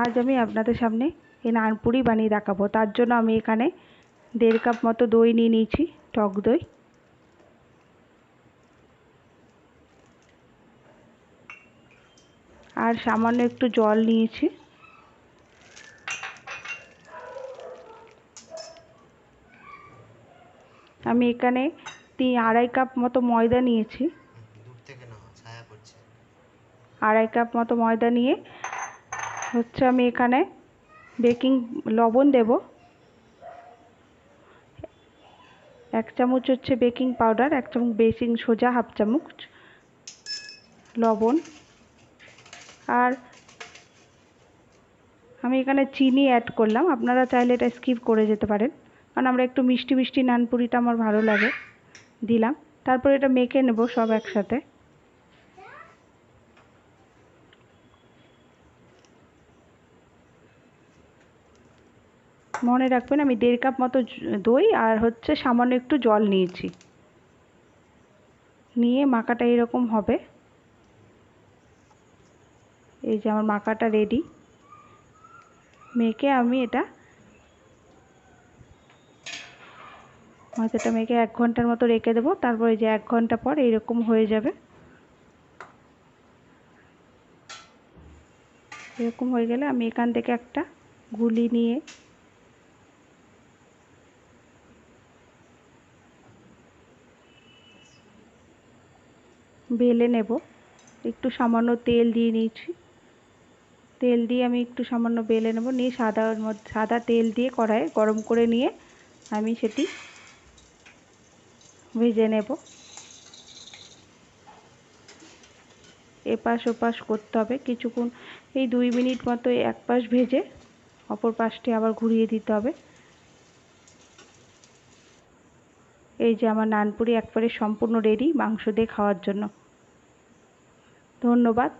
আজ আমি আপনাদের সামনে এই নানপুরি বানিয়ে দেখাবো। তার জন্য আমি এখানে দেড় কাপ মতো দই নিয়ে নিয়েছি টক দই। আর সামান্য একটু জল নিয়েছি। আমি এখানে তিন আড়াই কাপ মতো ময়দা নিয়েছি। আড়াই কাপ মতো ময়দা নিয়ে হচ্ছে আমি এখানে বেকিং লবণ দেব। এক চামচ হচ্ছে বেকিং পাউডার, এক চামচ বেকিং সোজা, হাফ চামচ লবণ। আর আমি এখানে চিনি অ্যাড করলাম। আপনারা চাইলে এটা স্কিপ করে যেতে পারেন। কারণ আমরা একটু মিষ্টি মিষ্টি নানপুরিটা আমার ভালো লাগে, দিলাম। তারপর এটা মেখে নেব সব একসাথে। মনে রাখবেন আমি দেড় কাপ মতো দই আর হচ্ছে সামান্য একটু জল নিয়েছি। নিয়ে মাখাটা এরকম হবে। এই যে আমার মাখাটা রেডি মেখে আমি এটা ময়দাটা মেখে এক ঘণ্টার মতো রেখে দেবো, তারপর এই যে এক ঘণ্টা পর এইরকম হয়ে যাবে। এরকম হয়ে গেলে আমি এখান থেকে একটা গুলি নিয়ে বেলে নেব। একটু সামান্য তেল দিয়ে নিয়েছি। তেল দিয়ে আমি একটু সামান্য বেলে নেব। নিয়ে সাদার সাদা সাদা তেল দিয়ে কড়াই গরম করে নিয়ে আমি সেটি ভেজে নেব। এপাশ ওপাশ করতে হবে। কিছুক্ষণ, এই দুই মিনিট মতো এক পাশ ভেজে অপর পাশটি আবার ঘুরিয়ে দিতে হবে। এই যে আমার নানপুরি একবারে সম্পূর্ণ রেডি মাংস দিয়ে খাওয়ার জন্য। ধন্যবাদ।